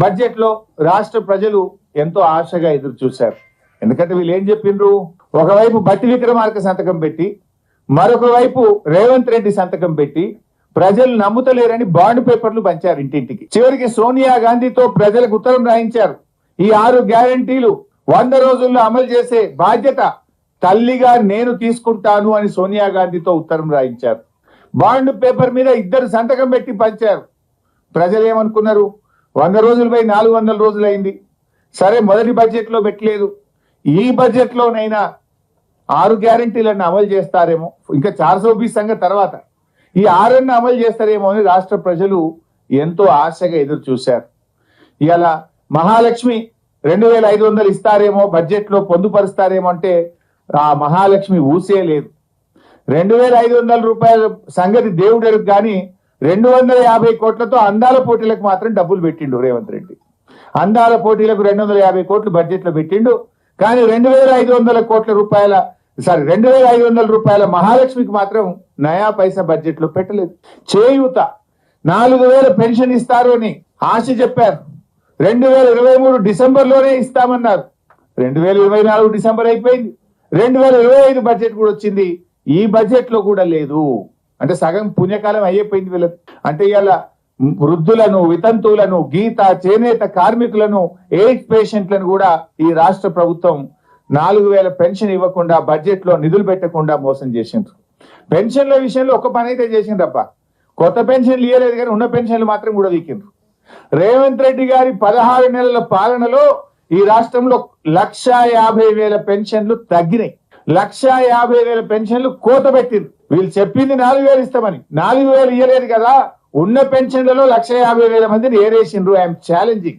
బడ్జెట్లో రాష్ట్ర ప్రజలు ఎంతో ఆశగా ఎదురు చూశారు. ఎందుకంటే వీళ్ళు ఏం చెప్పిండ్రు? ఒకవైపు బట్టి విక్రమార్క సంతకం పెట్టి మరొక వైపు రేవంత్ రెడ్డి సంతకం పెట్టి ప్రజలు నమ్ముతలేరని బాండ్ పేపర్లు పంచారు ఇంటింటికి. చివరికి సోనియా గాంధీతో ప్రజలకు ఉత్తరం రాయించారు. ఈ ఆరు గ్యారంటీలు వంద రోజుల్లో అమలు చేసే బాధ్యత తల్లిగా నేను తీసుకుంటాను అని సోనియా గాంధీతో ఉత్తరం రాయించారు. బాండ్ పేపర్ మీద ఇద్దరు సంతకం పెట్టి పంచారు. ప్రజలు ఏమనుకున్నారు వంద రోజులపై నాలుగు వందల రోజులైంది సరే మొదటి బడ్జెట్లో పెట్టలేదు. ఈ బడ్జెట్లోనైనా ఆరు గ్యారంటీలను అమలు చేస్తారేమో. ఇంకా చార్ సో సంగతి తర్వాత. ఈ ఆరನ್ನು అమలు చేస్తారేమో అని రాష్ట్ర ప్రజలు ఎంతో ఆశగా ఎదురు చూశారు ఇలా మహాలక్ష్మి రెండు వేల ఐదు వందలు ఇస్తారేమో బడ్జెట్లో పొందుపరుస్తారేమో అంటే ఆ మహాలక్ష్మి ఊసే లేదు. రెండు వేల ఐదు వందల రూపాయల సంగతి దేవుడెరుగు కానీ రెండు వందల యాభై కోట్లతో అందాల పోటీలకు మాత్రం డబ్బులు పెట్టిండు రేవంత్ రెడ్డి. అందాల పోటీలకు రెండు వందల యాభై కోట్లు బడ్జెట్లో పెట్టిండు. కానీ రెండు వేల ఐదు వందల కోట్ల రూపాయల సారీ రెండు వేల ఐదు వందల రూపాయల మహాలక్ష్మికి మాత్రం నయా పైసా బడ్జెట్లో పెట్టలేదు. చేయూత. నాలుగు వేల పెన్షన్ ఇస్తారు అని ఆశ చెప్పారు. రెండు వేల ఇరవై మూడు డిసెంబర్లోనే ఇస్తామన్నారు. రెండు వేల ఇరవై నాలుగు డిసెంబర్ అయిపోయింది. రెండు వేల ఇరవై ఐదు బడ్జెట్ కూడా వచ్చింది. ఈ బడ్జెట్లో కూడా లేదు. అంటే సగం పుణ్యకాలం అయిపోయింది వీళ్ళ అంటే ఇవాళ వృద్ధులను వితంతువులను గీత చేనేత కార్మికులను ఎయిడ్స్ పేషెంట్లను కూడా ఈ రాష్ట్ర ప్రభుత్వం నాలుగు వేల పెన్షన్ ఇవ్వకుండా బడ్జెట్లో నిధులు పెట్టకుండా మోసం చేసిండ్రు. పెన్షన్ల విషయంలో ఒక పని అయితే చేసిండ్రప్ప కొత్త పెన్షన్లు ఇవ్వలేదు కానీ ఉన్న పెన్షన్లు మాత్రం కూడా వీకిండ్రు. రేవంత్ రెడ్డి గారి పదహారు నెలల పాలనలో ఈ రాష్ట్రంలో లక్ష యాభై వేల పెన్షన్లు తగ్గినాయి. లక్ష యాభై వేల పెన్షన్లు కోత పెట్టింది. వీళ్ళు చెప్పింది నాలుగు వేలు ఇస్తామని. నాలుగు వేలు ఇవ్వలేదు కదా. ఉన్న పెన్షన్లలో లక్ష యాభై వేల మందిని ఏరేసిండ్రు. I'm challenging.